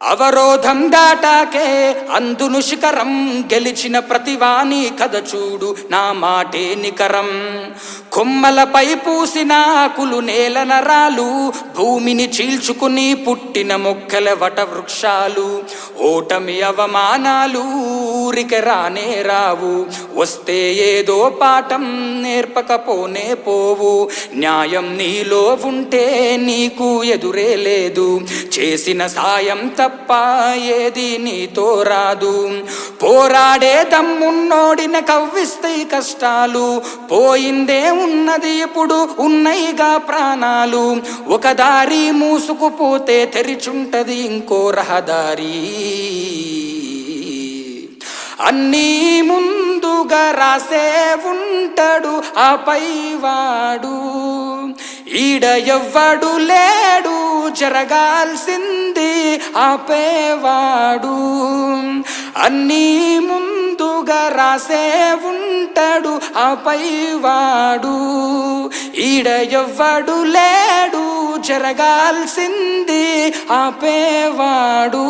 అవరోధం దాటాకే అందును శిఖరం గెలిచిన ప్రతివాణి కథ చూడు నా మాటే నికరం. కొమ్మలపై పూసిన ఆకులు నేల నరాలు భూమిని చీల్చుకుని పుట్టిన మొక్కల వట వృక్షాలు ఓటమి అవమానాలు ఊరికే రానే రావు. వస్తే ఏదో పాఠం నేర్పకపోనే పోవు. న్యాయం నీలో ఉంటే నీకు ఎదురే లేదు. చేసిన సాయం తప్ప ఏది నీతో రాదు. పోరాడే దమ్మున్నోడిన కవ్విస్తాయి కష్టాలు. పోయిందే ఉన్నది ఇప్పుడు ఉన్నయిగా ప్రాణాలు. ఒక దారి మూసుకుపోతే తెరిచుంటది ఇంకో రహదారి. అన్నీ ముందుగా రాసే ఉంటాడు ఆ పైవాడు. ఈడ ఎవ్వడు లేడు జరగాల్సింది ఆపేవాడు అన్నీ ముందుగా రాసే ఉంటాడు ఆ పైవాడు. ఈడ ఎవ్వడు లేడు జరగాల్సింది ఆపేవాడు